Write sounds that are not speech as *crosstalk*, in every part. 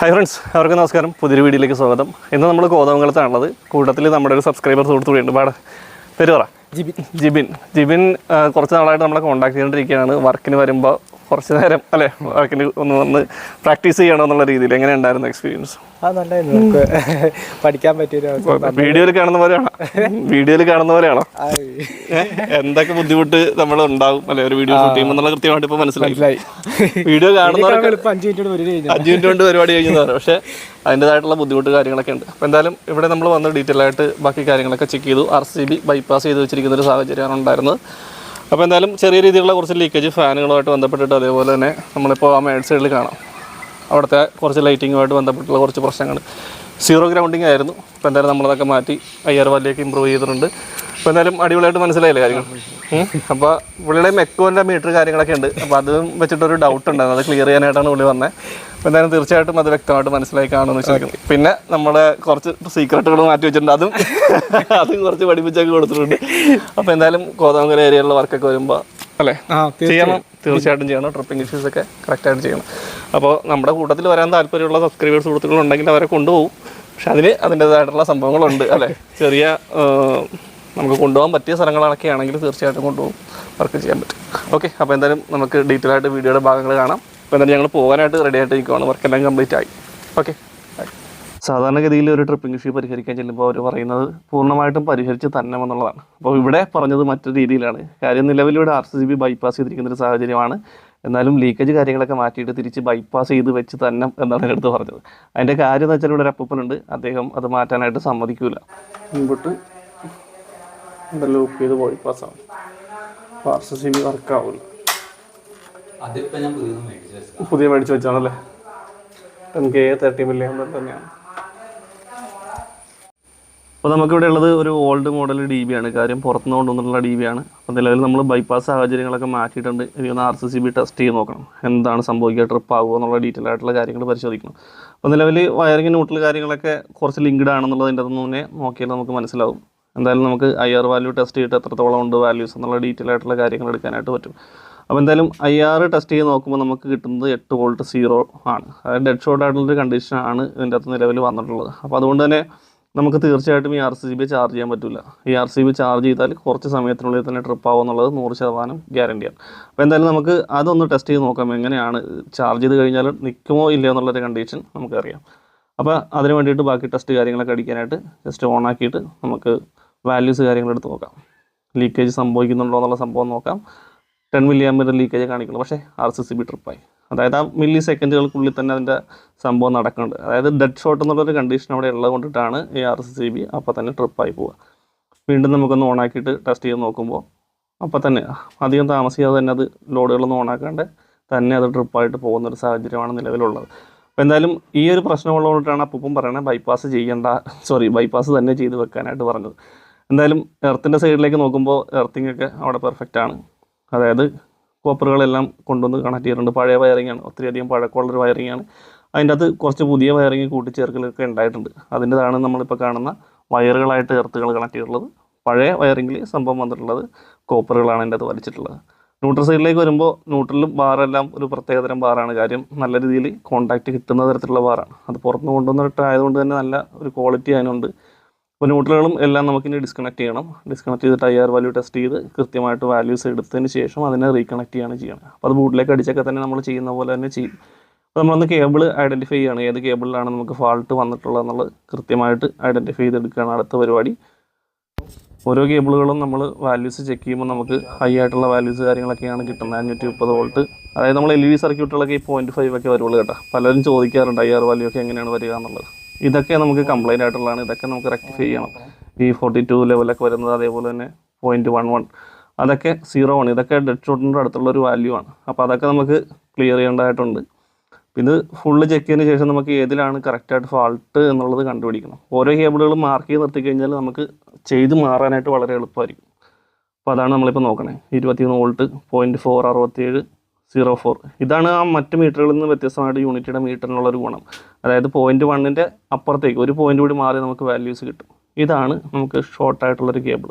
Hi friends അവർക്ക് നമസ്കാരം. പുതിയൊരു വീഡിയോയിലേക്ക് സ്വാഗതം. ഇന്ന് നമ്മൾ കോതമംഗലത്താണുള്ളത് കൂട്ടത്തിൽ നമ്മുടെ ഒരു സബ്സ്ക്രൈബർ സുഹൃത്ത് കൂടിയുണ്ട് പാട പേര് പറ. ജിബിൻ. ജിബിൻ. ജിബിൻ കുറച്ച് നാളായിട്ട് നമ്മളെ കോൺടാക്ട് ചെയ്തുകൊണ്ടിരിക്കുകയാണ്. വർക്കിന് വരുമ്പോൾ കുറച്ച് നേരം അല്ലേ വർക്കിന് ഒന്ന് വന്ന് പ്രാക്ടീസ് ചെയ്യണം എന്നുള്ള രീതിയിൽ എങ്ങനെ ഉണ്ടായിരുന്നു എക്സ്പീരിയൻസ് ആ നല്ലായിരുന്നു നമുക്ക് പഠിക്കാൻ പറ്റിയൊരു വീഡിയോയിൽ കാണുന്ന പോലെയാണോ? വീഡിയോയിൽ കാണുന്ന പോലെയാണോ? എന്തൊക്കെ ബുദ്ധിമുട്ട് നമ്മൾ ഉണ്ടാവും അല്ലെ ഒരു വീഡിയോ ഷൂട്ട് ചെയ്യുമ്പോൾ എന്നുള്ള കൃത്യമായിട്ട് ഇപ്പോൾ മനസ്സിലായി. വീഡിയോ കാണുന്നവർക്ക് അഞ്ച് മിനിറ്റ് കൊണ്ട് പരിപാടി കഴിഞ്ഞതാണ് പക്ഷേ അതിന്റെതായിട്ടുള്ള ബുദ്ധിമുട്ട് കാര്യങ്ങളൊക്കെ ഉണ്ട്. അപ്പോൾ എന്തായാലും ഇവിടെ നമ്മൾ വന്ന് ഡീറ്റെയിൽ ആയിട്ട് ബാക്കി കാര്യങ്ങളൊക്കെ ചെക്ക് ചെയ്തു. ആർ സി ബി ബൈപ്പാസ് ചെയ്ത് വെച്ചിരിക്കുന്ന ഒരു സാഹചര്യമാണ് ഉണ്ടായിരുന്നത്. അപ്പോൾ എന്തായാലും ചെറിയ രീതിയിലുള്ള കുറച്ച് ലീക്കേജ് ഫാനുകളുമായിട്ട് ബന്ധപ്പെട്ടിട്ട് അതേപോലെ തന്നെ നമ്മളിപ്പോൾ ആ മേഡ് സൈഡിൽ കാണാം. അവിടുത്തെ കുറച്ച് ലൈറ്റിങ്ങുമായിട്ട് ബന്ധപ്പെട്ടുള്ള കുറച്ച് പ്രശ്നങ്ങൾ സീറോ ഗ്രൗണ്ടിങ് ആയിരുന്നു. അപ്പോൾ എന്തായാലും നമ്മളതൊക്കെ മാറ്റി അയ്യാറ് വാലിലേക്ക് ഇമ്പ്രൂവ് ചെയ്തിട്ടുണ്ട്. അപ്പോൾ എന്തായാലും അടിപൊളിയായിട്ട് മനസ്സിലായില്ലേ കാര്യങ്ങൾ അപ്പോൾ പുള്ളിയുടെ മെക്കോന്റെ മീറ്റർ കാര്യങ്ങളൊക്കെ ഉണ്ട്. അപ്പോൾ അതും വെച്ചിട്ടൊരു ഡൗട്ട് ഉണ്ടായിരുന്നു. അത് ക്ലിയർ ചെയ്യാനായിട്ടാണ് പുള്ളി വന്നത് അപ്പോൾ എന്തായാലും തീർച്ചയായിട്ടും അത് വ്യക്തമായിട്ട് മനസ്സിലായി കാണുമെന്ന് വെച്ചിരിക്കുന്നു പിന്നെ നമ്മുടെ കുറച്ച് സീക്രട്ടുകൾ മാറ്റി വെച്ചിട്ടുണ്ട്. അതും *laughs* അതും കുറച്ച് പഠിപ്പിച്ചൊക്കെ കൊടുത്തിട്ടുണ്ട്. അപ്പോൾ എന്തായാലും കോതമംഗല ഏരിയയിലുള്ള വർക്കൊക്കെ വരുമ്പോൾ അല്ലേ? ആ ചെയ്യണം. തീർച്ചയായിട്ടും ചെയ്യണം. ട്രിപ്പിംഗ് ഇഷ്യൂസ് ഒക്കെ കറക്റ്റായിട്ട് ചെയ്യണം. അപ്പോൾ നമ്മുടെ കൂട്ടത്തിൽ വരാൻ താല്പര്യമുള്ള സബ്സ്ക്രൈബേഴ്സ് സുഹൃത്തുക്കൾ ഉണ്ടെങ്കിൽ അവരെ കൊണ്ടുപോകും. പക്ഷെ അതിന് അതിന്റെതായിട്ടുള്ള സംഭവങ്ങളുണ്ട് അല്ലേ? ചെറിയ നമുക്ക് കൊണ്ടുപോകാൻ പറ്റിയ സ്ഥലങ്ങളൊക്കെ ആണെങ്കിൽ തീർച്ചയായിട്ടും കൊണ്ടുപോകും. വർക്ക് ചെയ്യാൻ പറ്റും. ഓക്കെ അപ്പോൾ എന്തായാലും നമുക്ക് ഡീറ്റെയിൽ ആയിട്ട് വീഡിയോയുടെ ഭാഗങ്ങൾ കാണാം. അപ്പോൾ എന്തായാലും ഞങ്ങൾ പോകാനായിട്ട് റെഡി ആയിട്ട് നിൽക്കുവാണ് വർക്കെല്ലാം കംപ്ലീറ്റ് ആയി. ഓക്കെ സാധാരണഗതിയിൽ ഒരു ട്രിപ്പിംഗ് ഇഷ്യൂ പരിഹരിക്കാൻ ചെല്ലുമ്പോൾ അവർ പറയുന്നത് പൂർണമായിട്ടും പരിഹരിച്ച് തന്നെ എന്നുള്ളതാണ്. അപ്പോൾ ഇവിടെ പറഞ്ഞത് മറ്റൊരു രീതിയിലാണ്. കാര്യം നിലവിലൂടെ ആർ സി ബി ബൈപ്പാസ് ചെയ്തിരിക്കുന്ന ഒരു സാഹചര്യമാണ്. എന്നാലും ലീക്കേജ് കാര്യങ്ങളൊക്കെ മാറ്റിയിട്ട് തിരിച്ച് ബൈപ്പാസ് ചെയ്ത് വെച്ച് തന്നെ എന്നാണ് എന്റെ അടുത്ത് പറഞ്ഞത്. അതിന്റെ കാര്യം എന്ന് വെച്ചാൽ ഇവിടെ ഒരു അപ്പൂപ്പനുണ്ട്. അദ്ദേഹം അത് മാറ്റാനായിട്ട് സമ്മതിക്കൂല. മുൻപോട്ട് ലൂപ്പ് ചെയ്ത് ബൈപ്പാസ്സാണ് അപ്പോൾ ആർ സി ബി വർക്കാവില്ല. പുതിയ മേടിച്ച് വെച്ചാണല്ലേ ടെൻ കെ തേർട്ടി മില്യൺ തന്നെയാണ്. അപ്പോൾ നമുക്കിവിടെ ഉള്ളത് ഒരു ഓൾഡ് മോഡൽ ഡി ബി ആണ്. കാര്യം പുറത്തുനിന്ന് കൊണ്ടുവന്നിട്ടുള്ള ഡി ബി ആണ്. അപ്പോൾ നിലവിൽ നമ്മൾ ബൈപ്പാസ് സാഹചര്യങ്ങളൊക്കെ മാറ്റിയിട്ടുണ്ട്. ഇനി ഒന്ന് R C C B test ചെയ്ത് നോക്കണം. എന്താണ് സംഭവിക്കുക ട്രിപ്പ് ആകുമോ എന്നുള്ള ഡീറ്റെയിൽ ആയിട്ടുള്ള കാര്യങ്ങൾ പരിശോധിക്കണം. അപ്പോൾ നിലവിൽ വയറിംഗ് ന്യൂട്രൽ കാര്യങ്ങളൊക്കെ കുറച്ച് ലിങ്ക്ഡ് ആണെന്നുള്ളതിന്റെ അതൊന്നും തന്നെ നോക്കിയാൽ നമുക്ക് മനസ്സിലാവും. എന്തായാലും നമുക്ക് ഐ ആർ വാല്യൂ ടെസ്റ്റ് ചെയ്തിട്ട് എത്രത്തോളം ഉണ്ട് വാല്യൂസ് എന്നുള്ള ഡീറ്റെയിൽ ആയിട്ടുള്ള കാര്യങ്ങൾ എടുക്കാനായിട്ട് പറ്റും. അപ്പോൾ എന്തായാലും ഐ ആർ ടെസ്റ്റ് ചെയ്ത് നോക്കുമ്പോൾ നമുക്ക് കിട്ടുന്നത് എട്ട് വോൾട്ട് സീറോ ആണ്. അതായത് ഡെഡ് ഷോട്ട് ആയിട്ടുള്ളൊരു കണ്ടീഷനാണ് ഇതിന്റെ അകത്ത് നിലവിൽ വന്നിട്ടുള്ളത്. അപ്പോൾ അതുകൊണ്ട് തന്നെ നമുക്ക് തീർച്ചയായിട്ടും ഈ ആർ സി ബി ചാർജ് ചെയ്യാൻ പറ്റില്ല ഈ ആർ സി ബി ചാർജ് ചെയ്താൽ കുറച്ച് സമയത്തിനുള്ളിൽ തന്നെ ട്രിപ്പ് ആവും എന്നുള്ളത് നൂറ് ശതമാനം ഗ്യാരണ്ടിയാണ് അപ്പോൾ എന്തായാലും നമുക്ക് അതൊന്ന് ടെസ്റ്റ് ചെയ്ത് നോക്കാം എങ്ങനെയാണ് ചാർജ് ചെയ്ത് കഴിഞ്ഞാൽ നിൽക്കുമോ ഇല്ലയോ എന്നുള്ളൊരു കണ്ടീഷൻ നമുക്കറിയാം. അപ്പോൾ അതിന് വേണ്ടിയിട്ട് ബാക്കി ടെസ്റ്റ് കാര്യങ്ങളൊക്കെ അടിക്കാനായിട്ട് ജസ്റ്റ് ഓൺ ആക്കിയിട്ട് നമുക്ക് വാല്യൂസ് കാര്യങ്ങളെടുത്ത് നോക്കാം. ലീക്കേജ് സംഭവിക്കുന്നുണ്ടോ എന്നുള്ള സംഭവം നോക്കാം. ടെൻ മില്ലി ആമ്പിന്റെ ലീക്കേജ് കാണിക്കുന്നു. പക്ഷേ ആർ സി സി ബി ട്രിപ്പായി അതായത് ആ മില്ലി സെക്കൻഡുകൾക്കുള്ളിൽ തന്നെ അതിന്റെ സംഭവം നടക്കുന്നുണ്ട്. അതായത് ഡെഡ് ഷോട്ട് എന്നുള്ളൊരു കണ്ടീഷൻ അവിടെ ഉള്ളത് കൊണ്ടിട്ടാണ് ഈ ആർ സി സി ബി അപ്പോൾ തന്നെ ട്രിപ്പായി പോവുക. വീണ്ടും നമുക്കൊന്ന് ഓണാക്കിയിട്ട് ടെസ്റ്റ് ചെയ്ത് നോക്കുമ്പോൾ അപ്പോൾ തന്നെ അധികം താമസിയാതെ തന്നെ അത് ലോഡുകളൊന്നും ഓണാക്കാണ്ട് തന്നെ അത് ട്രിപ്പായിട്ട് പോകുന്ന ഒരു സാഹചര്യമാണ് നിലവിലുള്ളത്. അപ്പോൾ എന്തായാലും ഈ ഒരു പ്രശ്നമുള്ളതുകൊണ്ടാണ് അപ്പം പറയണത് ബൈപ്പാസ് ചെയ്യേണ്ട സോറി ബൈപ്പാസ് തന്നെ ചെയ്ത് വെക്കാനായിട്ട് പറഞ്ഞത്. എന്തായാലും എർത്തിന്റെ സൈഡിലേക്ക് നോക്കുമ്പോൾ എർത്തിങ് ഒക്കെ അവിടെ പെർഫെക്റ്റ് ആണ്. അതായത് കോപ്പറുകളെല്ലാം കൊണ്ടുവന്ന് കണക്ട് ചെയ്തിട്ടുണ്ട്. പഴയ വയറിംഗ് ആണ്. ഒത്തിരി അധികം പഴക്കമുള്ളൊരു വയറിംഗ് ആണ്. അതിന്റെ അത് കുറച്ച് പുതിയ വയറിംഗ് കൂട്ടിച്ചേർക്കലൊക്കെ ഉണ്ടായിട്ടുണ്ട്. അതിന്റെതാണ് നമ്മളിപ്പോൾ കാണുന്ന വയറുകളായിട്ട് എർത്തുകൾ കണക്ട് ചെയ്തിട്ടുള്ളത്. പഴയ വയറിങ്ങിൽ സംഭവം വന്നിട്ടുള്ളത് കോപ്പറുകളാണ് അതിന്റെ അത് വലിച്ചിട്ടുള്ളത്. ന്യൂട്രൽ സൈഡിലേക്ക് വരുമ്പോൾ ന്യൂട്രലും ബാറെല്ലാം ഒരു പ്രത്യേകതരം ബാറാണ് കാര്യം നല്ല രീതിയിൽ കോൺടാക്റ്റ് കിട്ടുന്ന തരത്തിലുള്ള ബാറാണ് അത് പുറത്തുനിന്ന് കൊണ്ടുവന്നിട്ട് ആയതുകൊണ്ട് തന്നെ നല്ല ഒരു ക്വാളിറ്റി അതിനുണ്ട്. അപ്പോൾ ന്യൂട്രലുകളും എല്ലാം നമുക്കിനി ഡിസ്കണക്ട് ചെയ്യണം. ഡിസ്കണക്ട് ചെയ്തിട്ട് ഐ ആർ വാല്യൂ ടെസ്റ്റ് ചെയ്ത് കൃത്യമായിട്ട് വാല്യൂസ് എടുത്തതിന് ശേഷം അതിനെ റീകണക്ട് ചെയ്യാണ് ചെയ്യണം അപ്പോൾ അത് ബൂട്ടിലേക്ക് അടിച്ചൊക്കെ തന്നെ നമ്മൾ ചെയ്യുന്ന പോലെ തന്നെ ചെയ്യും. അപ്പോൾ നമ്മളൊന്ന് കേബിൾ ഐഡന്റിഫൈ ചെയ്യണം. ഏത് കേബിളിലാണ് നമുക്ക് ഫാൾട്ട് വന്നിട്ടുള്ളത് എന്നുള്ളത് കൃത്യമായിട്ട് ഐഡന്റിഫൈ ചെയ്തെടുക്കുകയാണ് അടുത്ത പരിപാടി. ഓരോ കേബിളുകളും നമ്മൾ വാല്യൂസ് ചെക്ക് ചെയ്യുമ്പോൾ നമുക്ക് ഹൈ ആയിട്ടുള്ള വാല്യൂസ് കാര്യങ്ങളൊക്കെയാണ് കിട്ടുന്നത്. അഞ്ഞൂറ്റി മുപ്പത് വോൾട്ട് അതായത് നമ്മൾ എൽ ഇ ഡി സർക്യൂട്ടുകളൊക്കെ ഈ പോയിന്റ് ഫൈവ് ഒക്കെ വരുള്ളൂ കേട്ടോ. പലരും ചോദിക്കാറുണ്ട് ഐ ആർ വാല്യൂ ഒക്കെ എങ്ങനെയാണ് വരിക എന്നുള്ളത്. ഇതൊക്കെ നമുക്ക് കംപ്ലൈന്റ് ആയിട്ടുള്ളതാണ്. ഇതൊക്കെ നമുക്ക് റെക്ടിഫൈ ചെയ്യണം. ഈ ഫോർട്ടി ടു ലെവലൊക്കെ വരുന്നത് അതേപോലെ തന്നെ പോയിന്റ് വൺ വൺ അതൊക്കെ സീറോ ആണ്. ഇതൊക്കെ ഡെഡ് ഷോട്ടിന്റെ അടുത്തുള്ള ഒരു വാല്യൂ ആണ്. അപ്പോൾ അതൊക്കെ നമുക്ക് ക്ലിയർ ചെയ്യേണ്ടതായിട്ടുണ്ട്. ഇത് ഫുള്ള് ചെക്ക് ചെയ്തതിന് ശേഷം നമുക്ക് ഏതിലാണ് കറക്റ്റായിട്ട് ഫാൾട്ട് എന്നുള്ളത് കണ്ടുപിടിക്കണം. ഓരോ കേബിളുകളും മാർക്ക് ചെയ്ത് നിർത്തി കഴിഞ്ഞാൽ നമുക്ക് ചെയ്ത് മാറാനായിട്ട് വളരെ എളുപ്പമായിരിക്കും. അപ്പോൾ അതാണ് നമ്മളിപ്പോൾ നോക്കണേ. ഇരുപത്തിയൊന്ന് വോൾട്ട് പോയിന്റ് ഫോർ അറുപത്തിയേഴ് സീറോ ഫോർ ഇതാണ് ആ മറ്റ് മീറ്ററുകളിൽ നിന്ന് വ്യത്യസ്തമായിട്ട് യൂണിറ്റിയുടെ മീറ്ററിനുള്ള ഒരു ഗുണം. അതായത് പോയിന്റ് വണ്ണിന്റെ അപ്പുറത്തേക്ക് ഒരു പോയിന്റ് കൂടി മാറി നമുക്ക് വാല്യൂസ് കിട്ടും. ഇതാണ് നമുക്ക് ഷോർട്ടായിട്ടുള്ളൊരു കേബിൾ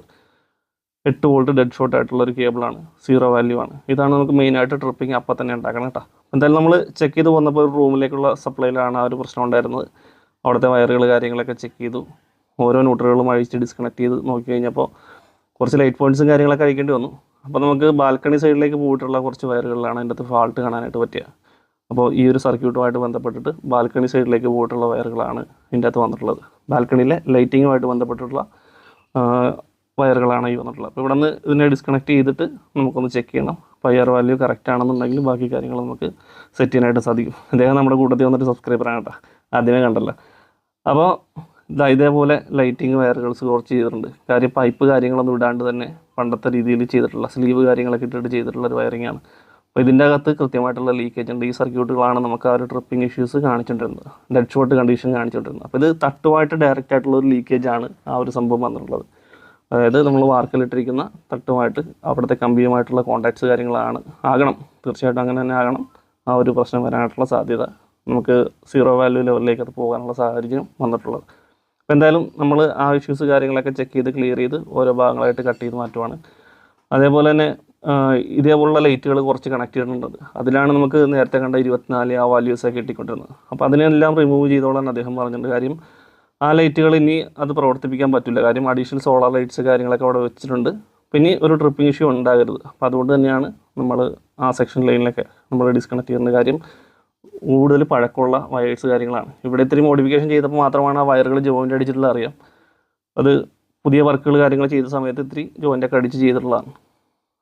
എട്ട് വോൾട്ട് ഡെഡ് ഷോർട്ട് ആയിട്ടുള്ള ഒരു കേബിളാണ് സീറോ വാല്യൂ ആണ്. ഇതാണ് നമുക്ക് മെയിനായിട്ട് ട്രിപ്പിംഗ് അപ്പം തന്നെ ഉണ്ടാക്കണം കേട്ടോ. എന്തായാലും നമ്മൾ ചെക്ക് ചെയ്ത് വന്നപ്പോൾ ഒരു റൂമിലേക്കുള്ള സപ്ലൈയിലാണ് ആ ഒരു പ്രശ്നം ഉണ്ടായിരുന്നത്. അവിടുത്തെ വയറുകൾ കാര്യങ്ങളൊക്കെ ചെക്ക് ചെയ്തു. ഓരോ ന്യൂട്രലുകളും അഴിച്ച് ഡിസ്കണക്ട് ചെയ്ത് നോക്കി കഴിഞ്ഞപ്പോൾ കുറച്ച് ലൈറ്റ് പോയിന്റ്സും കാര്യങ്ങളൊക്കെ അയക്കേണ്ടി വന്നു. അപ്പോൾ നമുക്ക് ബാൽക്കണി സൈഡിലേക്ക് പോയിട്ടുള്ള കുറച്ച് വയറുകളിലാണ് അതിന്റെ അകത്ത് ഫാൾട്ട് കാണാനായിട്ട് പറ്റുക അപ്പോൾ ഈ ഒരു സർക്യൂട്ടുമായിട്ട് ബന്ധപ്പെട്ടിട്ട് ബാൽക്കണി സൈഡിലേക്ക് പോയിട്ടുള്ള വയറുകളാണ് ഇതിന്റെ അകത്ത് വന്നിട്ടുള്ളത്. ബാൽക്കണിയിലെ ലൈറ്റിങ്ങുമായിട്ട് ബന്ധപ്പെട്ടിട്ടുള്ള വയറുകളാണ് ഈ വന്നിട്ടുള്ളത്. അപ്പോൾ ഇവിടെ നിന്ന് ഇതിനെ ഡിസ്കണക്ട് ചെയ്തിട്ട് നമുക്കൊന്ന് ചെക്ക് ചെയ്യണം. പയർ വാല്യൂ കറക്റ്റ് ആണെന്നുണ്ടെങ്കിൽ ബാക്കി കാര്യങ്ങൾ നമുക്ക് സെറ്റ് ചെയ്യാനായിട്ട് സാധിക്കും. അദ്ദേഹം നമ്മുടെ കൂട്ടത്തിൽ വന്നിട്ട് സബ്സ്ക്രൈബറാണ് കേട്ടോ. ആദ്യമേ കണ്ടല്ലോ. അപ്പോൾ ഇതാ ഇതേപോലെ ലൈറ്റിങ് വയറുകൾസ് കുറച്ച് ചെയ്തിട്ടുണ്ട്. കാര്യം പൈപ്പ് കാര്യങ്ങളൊന്നും ഇടാണ്ട് തന്നെ പണ്ടത്തെ രീതിയിൽ ചെയ്തിട്ടുള്ള സ്ലീവ് കാര്യങ്ങളൊക്കെ ഇട്ടിട്ട് ചെയ്തിട്ടുള്ള ഒരു വയറിംഗ് ആണ്. അപ്പോൾ ഇതിന്റെ അകത്ത് കൃത്യമായിട്ടുള്ള ലീക്കേജ് ഉണ്ട്. ഈ സർക്യൂട്ടുകളാണ് നമുക്ക് ആ ഒരു ട്രിപ്പിംഗ് ഇഷ്യൂസ് കാണിച്ചിട്ടുണ്ടിരുന്നത് ഡെഡ് ഷോട്ട് കണ്ടീഷൻ കാണിച്ചിട്ടുണ്ടിരുന്നത് അപ്പോൾ ഇത് തട്ടുമായിട്ട് ഡയറക്റ്റ് ആയിട്ടുള്ള ഒരു ലീക്കേജ് ആണ് ആ ഒരു സംഭവം വന്നിട്ടുള്ളത്. അതായത് നമ്മൾ വാർക്കിലിട്ടിരിക്കുന്ന തട്ടുമായിട്ട് അവിടുത്തെ കമ്പിയുമായിട്ടുള്ള കോണ്ടാക്ട്സ് കാര്യങ്ങളാണ് ആകണം. തീർച്ചയായിട്ടും അങ്ങനെ തന്നെ ആകണം. ആ ഒരു പ്രശ്നം വരാനായിട്ടുള്ള സാധ്യത നമുക്ക് സീറോ വാല്യൂ ലെവലിലേക്ക് അത് പോകാനുള്ള സാഹചര്യം വന്നിട്ടുള്ളത്. അപ്പോൾ എന്തായാലും നമ്മൾ ആ ഇഷ്യൂസ് കാര്യങ്ങളൊക്കെ ചെക്ക് ചെയ്ത് ക്ലിയർ ചെയ്ത് ഓരോ ഭാഗങ്ങളായിട്ട് കട്ട് ചെയ്ത് മാറ്റുവാണ്. അതേപോലെ തന്നെ ഇതേപോലുള്ള ലൈറ്റുകൾ കുറച്ച് കണക്ട് ചെയ്തിട്ടുണ്ട്. അതിലാണ് നമുക്ക് നേരത്തെ കണ്ട ഇരുപത്തിനാല് ആ വാല്യൂസൊക്കെ കിട്ടിക്കൊണ്ടിരുന്നത്. അപ്പോൾ അതിനെല്ലാം റിമൂവ് ചെയ്തോളാൻ അദ്ദേഹം പറഞ്ഞിട്ടുണ്ട് കാര്യം ആ ലൈറ്റുകൾ ഇനി അത് പ്രവർത്തിപ്പിക്കാൻ പറ്റില്ല കാര്യം അഡീഷണൽ സോളാർ ലൈറ്റ്സ് കാര്യങ്ങളൊക്കെ അവിടെ വെച്ചിട്ടുണ്ട്. പിന്നെ ഒരു ട്രിപ്പിംഗ് ഇഷ്യൂ ഉണ്ടാകരുത്. അപ്പോൾ അതുകൊണ്ട് തന്നെയാണ് നമ്മൾ ആ സെക്ഷൻ ലൈനിലൊക്കെ നമ്മൾ ഡിസ്കണക്ട് ചെയ്യുന്ന കാര്യം കൂടുതൽ പഴക്കമുള്ള വയേഴ്സ് കാര്യങ്ങളാണ്. ഇവിടെ ഇത്തിരി മോഡിഫിക്കേഷൻ ചെയ്തപ്പോൾ മാത്രമാണ് ആ വയറുകൾ ജോയിന്റ് അടിച്ചിട്ടുള്ള അറിയാം. അത് പുതിയ വർക്കുകൾ കാര്യങ്ങൾ ചെയ്ത സമയത്ത് ഇത്തിരി ജോയിന്റൊക്കെ അടിച്ച് ചെയ്തിട്ടുള്ളതാണ്.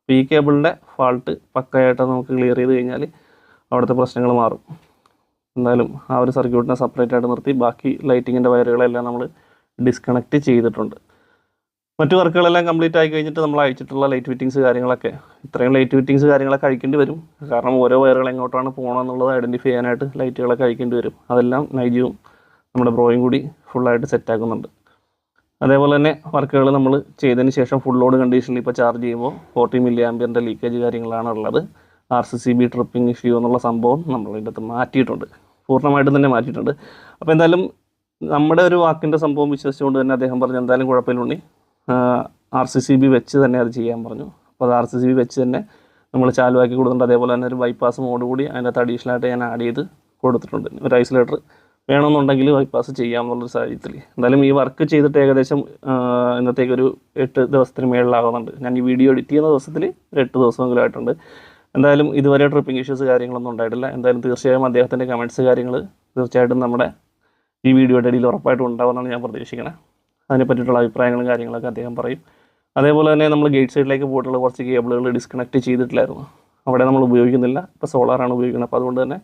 അപ്പോൾ ഈ കേബിളിന്റെ ഫാൾട്ട് പക്കയായിട്ട് നമുക്ക് ക്ലിയർ ചെയ്ത് കഴിഞ്ഞാൽ അവിടുത്തെ പ്രശ്നങ്ങൾ മാറും. എന്തായാലും ആ ഒരു സർക്യൂട്ടിനെ സെപ്പറേറ്റ് ആയിട്ട് നിർത്തി ബാക്കി ലൈറ്റിങ്ങിന്റെ വയറുകളെല്ലാം നമ്മൾ ഡിസ്കണക്റ്റ് ചെയ്തിട്ടുണ്ട്. മറ്റു വർക്കുകളെല്ലാം കംപ്ലീറ്റ് ആയി കഴിഞ്ഞിട്ട് നമ്മൾ അയച്ചിട്ടുള്ള ലൈറ്റ് ഫിറ്റിങ്സ് കാര്യങ്ങളൊക്കെ. ഇത്രയും ലൈറ്റ് ഫിറ്റിങ്സ് കാര്യങ്ങളൊക്കെ അഴിക്കേണ്ടി വരും. കാരണം ഓരോ വയറുകൾ എങ്ങോട്ടാണ് പോകണമെന്നുള്ളത് ഐഡന്റിഫൈ ചെയ്യാനായിട്ട് ലൈറ്റുകളൊക്കെ അഴിക്കേണ്ടി വരും. അതെല്ലാം നൈജിയും നമ്മുടെ ബ്രോയും കൂടി ഫുള്ളായിട്ട് സെറ്റാക്കുന്നുണ്ട് അതേപോലെ തന്നെ വർക്കുകൾ നമ്മൾ ചെയ്തതിന് ശേഷം ഫുൾ ലോഡ് കണ്ടീഷനിൽ ഇപ്പോൾ ചാർജ് ചെയ്യുമ്പോൾ ഫോർട്ടി മില്ലി ആംബിയറിന്റെ ലീക്കേജ് കാര്യങ്ങളാണ് ഉള്ളത്. R C C B tripping issue എന്നുള്ള സംഭവം നമ്മൾ ഇതിന്റെ അകത്ത് മാറ്റിയിട്ടുണ്ട്. പൂർണമായിട്ടും തന്നെ മാറ്റിയിട്ടുണ്ട്. അപ്പോൾ എന്തായാലും നമ്മുടെ ഒരു വാക്കിന്റെ സംഭവം വിശ്വസിച്ചുകൊണ്ട് തന്നെ അദ്ദേഹം പറഞ്ഞു എന്തായാലും കുഴപ്പമില്ലുണ്ണി ആർ സി സി ബി വെച്ച് തന്നെ അത് ചെയ്യാൻ പറഞ്ഞു. അപ്പോൾ അത് ആർ സി സി ബി വെച്ച് തന്നെ നമ്മൾ ചാലുവാക്കി കൊടുത്തിട്ടുണ്ട്. അതേപോലെ തന്നെ ഒരു ബൈപ്പാസ് മോഡ് കൂടി അഡീഷണൽ ആയിട്ട് ഞാൻ ആഡ് ചെയ്ത് കൊടുത്തിട്ടുണ്ട്. ഒരു ഐസൊലേറ്റർ വേണമെന്നുണ്ടെങ്കിൽ ബൈപ്പാസ് ചെയ്യാമെന്നുള്ളൊരു സാഹചര്യത്തിൽ. എന്തായാലും ഈ വർക്ക് ചെയ്തിട്ട് ഏകദേശം ഇന്നത്തേക്ക് ഒരു എട്ട് ദിവസത്തിന് മേളിലാകുന്നുണ്ട് ഞാൻ ഈ വീഡിയോ എഡിറ്റ് ചെയ്യുന്ന ദിവസത്തിൽ ഒരു എട്ട് ദിവസമെങ്കിലും ആയിട്ടുണ്ട്. എന്തായാലും ഇതുവരെ ട്രിപ്പിംഗ് ഇഷ്യൂസ് കാര്യങ്ങളൊന്നും ഉണ്ടായിട്ടില്ല. എന്തായാലും തീർച്ചയായും അദ്ദേഹത്തിന്റെ കമന്റ്സ് കാര്യങ്ങൾ തീർച്ചയായിട്ടും നമ്മുടെ ഈ വീഡിയോയുടെ ഇടയിൽ ഉറപ്പായിട്ടും ഉണ്ടാവുമെന്നാണ് ഞാൻ പ്രതീക്ഷിക്കുന്നത് അതിനെ പറ്റിയിട്ടുള്ള അഭിപ്രായങ്ങളും കാര്യങ്ങളൊക്കെ അദ്ദേഹം പറയും. അതേപോലെ തന്നെ നമ്മൾ ഗേറ്റ് സൈഡിലേക്ക് പോയിട്ടുള്ള കുറച്ച് കേബിളുകൾ ഡിസ്കണക്ട് ചെയ്തിട്ടില്ലായിരുന്നു. അവിടെ നമ്മൾ ഉപയോഗിക്കുന്നില്ല. ഇപ്പോൾ സോളാറാണ് ഉപയോഗിക്കുന്നത്. അപ്പോൾ അതുകൊണ്ട് തന്നെ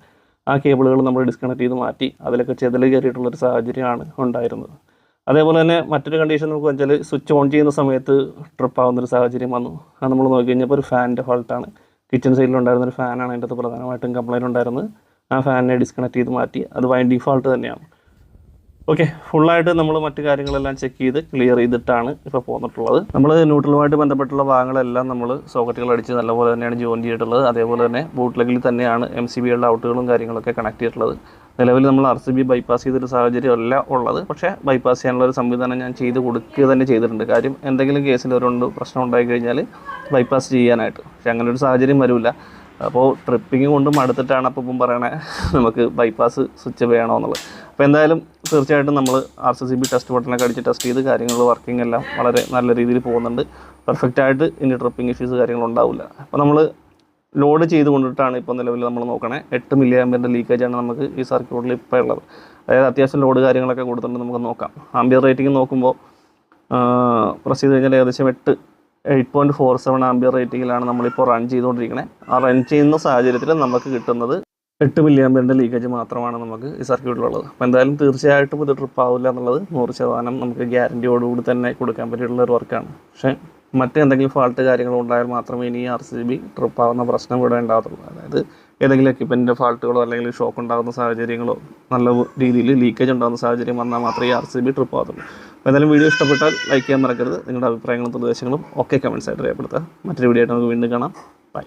ആ കേബിളുകൾ നമ്മൾ ഡിസ്കണക്ട് ചെയ്ത് മാറ്റി അതിലൊക്കെ ചെതൽ കയറിയിട്ടുള്ളൊരു സാഹചര്യമാണ് ഉണ്ടായിരുന്നത്. അതേപോലെ തന്നെ മറ്റൊരു കണ്ടീഷൻ നമുക്ക് വെച്ചാൽ സ്വിച്ച് ഓൺ ചെയ്യുന്ന സമയത്ത് ട്രിപ്പ് ആവുന്നൊരു സാഹചര്യം വന്നു. അത് നമ്മൾ നോക്കി കഴിഞ്ഞപ്പോൾ ഒരു ഫാനിന്റെ ഫാൾട്ടാണ് കിച്ചൺ സൈഡിലുണ്ടായിരുന്ന ഒരു ഫാനാണ് അതിന്റെ അകത്ത് പ്രധാനമായിട്ടും കംപ്ലൈന്റ് ഉണ്ടായിരുന്നത്. ആ ഫാനിനെ ഡിസ്കണക്ട് ചെയ്ത് മാറ്റി. അത് വൈൻഡിങ് ഫാൾട്ട് തന്നെയാണ്. ഓക്കെ ഫുള്ളായിട്ട് നമ്മൾ മറ്റു കാര്യങ്ങളെല്ലാം ചെക്ക് ചെയ്ത് ക്ലിയർ ചെയ്തിട്ടാണ് ഇപ്പോൾ പോന്നിട്ടുള്ളത്. നമ്മൾ ന്യൂട്രലുമായിട്ട് ബന്ധപ്പെട്ടുള്ള ഭാഗങ്ങളെല്ലാം നമ്മൾ സോക്കറ്റുകൾ അടിച്ച് നല്ലപോലെ തന്നെയാണ് ജോയിൻ ചെയ്തിട്ടുള്ളത്. അതേപോലെ തന്നെ ബൂട്ട് ലെഗിൽ തന്നെയാണ് എം സി ബിയുടെ ഔട്ടുകളും കാര്യങ്ങളൊക്കെ കണക്ട് ചെയ്തിട്ടുള്ളത്. നിലവിൽ നമ്മൾ ആർ സി ബി ബൈപ്പാസ് ചെയ്തൊരു സാഹചര്യമല്ല ഉള്ളത്. പക്ഷേ ബൈപ്പാസ് ചെയ്യാനുള്ള ഒരു സംവിധാനം ഞാൻ ചെയ്ത് കൊടുക്കുക തന്നെ ചെയ്തിട്ടുണ്ട്. കാര്യം എന്തെങ്കിലും കേസിൽ ഒരു പ്രശ്നം ഉണ്ടായി കഴിഞ്ഞാൽ ബൈപ്പാസ് ചെയ്യാനായിട്ട്. പക്ഷേ അങ്ങനെ ഒരു സാഹചര്യം വരില്ല അപ്പോൾ ട്രിപ്പിംഗ് കൊണ്ട് മടുത്തിട്ടാണ് അപ്പം ഇപ്പം പറയണേ നമുക്ക് ബൈപ്പാസ് സ്വിച്ച് വേണമെന്നുള്ളത് അപ്പോൾ എന്തായാലും തീർച്ചയായിട്ടും നമ്മൾ R C C B test ബട്ടനൊക്കെ അടിച്ച് ടെസ്റ്റ് ചെയ്ത് കാര്യങ്ങൾ വർക്കിംഗ് എല്ലാം വളരെ നല്ല രീതിയിൽ പോകുന്നുണ്ട്. പെർഫെക്റ്റ് ആയിട്ട് ഇനി ട്രിപ്പിംഗ് ഇഷ്യൂസ് കാര്യങ്ങളുണ്ടാവില്ല അപ്പോൾ നമ്മൾ ലോഡ് ചെയ്ത് കൊണ്ടിട്ടാണ് ഇപ്പോൾ നിലവിൽ നമ്മൾ നോക്കണേ എട്ട് മില്ലി ആംബിയറിന്റെ ലീക്കേജാണ് നമുക്ക് ഈ സർക്യൂട്ടിൽ ഇപ്പോൾ ഉള്ളത്. അതായത് അത്യാവശ്യം ലോഡ് കാര്യങ്ങളൊക്കെ കൊടുത്തിട്ടുണ്ട് നമുക്ക് നോക്കാം. ആംബിയർ റേറ്റിംഗ് നോക്കുമ്പോൾ പ്രസ് ചെയ്ത് കഴിഞ്ഞാൽ ഏകദേശം എട്ട് eight point four seven ampere റേറ്റിങ്ങിലാണ് നമ്മളിപ്പോൾ റൺ ചെയ്തുകൊണ്ടിരിക്കുന്നത് ആ റൺ ചെയ്യുന്ന സാഹചര്യത്തിൽ നമുക്ക് കിട്ടുന്നത് എട്ട് മില്ലി ആംബിയറിന്റെ ലീക്കേജ് മാത്രമാണ് നമുക്ക് ഈ സർക്യൂട്ടിലുള്ളത് അപ്പോൾ എന്തായാലും തീർച്ചയായിട്ടും ഇത് ട്രിപ്പ് ആവില്ല എന്നുള്ളത് നൂറ് ശതമാനം നമുക്ക് ഗ്യാരന്റിയോടുകൂടി തന്നെ കൊടുക്കാൻ പറ്റിയിട്ടുള്ള ഒരു വർക്കാണ് പക്ഷേ മറ്റെന്തെങ്കിലും ഫാൾട്ട് കാര്യങ്ങൾ ഉണ്ടായാൽ മാത്രമേ ഇനി ആർ സി ബി ട്രിപ്പ് ആവുന്ന പ്രശ്നം ഇവിടെ ഉണ്ടാകത്തുള്ളൂ അതായത് ഏതെങ്കിലും എക്യുപ്മെന്റിന്റെ ഫാൾട്ടുകളോ അല്ലെങ്കിൽ ഷോക്ക് ഉണ്ടാകുന്ന സാഹചര്യങ്ങളോ നല്ല രീതിയിൽ ലീക്കേജ് ഉണ്ടാകുന്ന സാഹചര്യം വന്നാൽ മാത്രമേ ആർ സി ബി ട്രിപ്പ് ആകത്തുള്ളൂ. അപ്പോൾ എന്തായാലും വീഡിയോ ഇഷ്ടപ്പെട്ടാൽ ലൈക്ക് ചെയ്യാൻ മറക്കരുത്. നിങ്ങളുടെ അഭിപ്രായങ്ങളും നിർദ്ദേശങ്ങളും ഒക്കെ കമൻസ് ആയിട്ട് രേഖപ്പെടുത്തുക. മറ്റൊരു വീഡിയോ ആയിട്ട് നമുക്ക് വീണ്ടും കാണാം.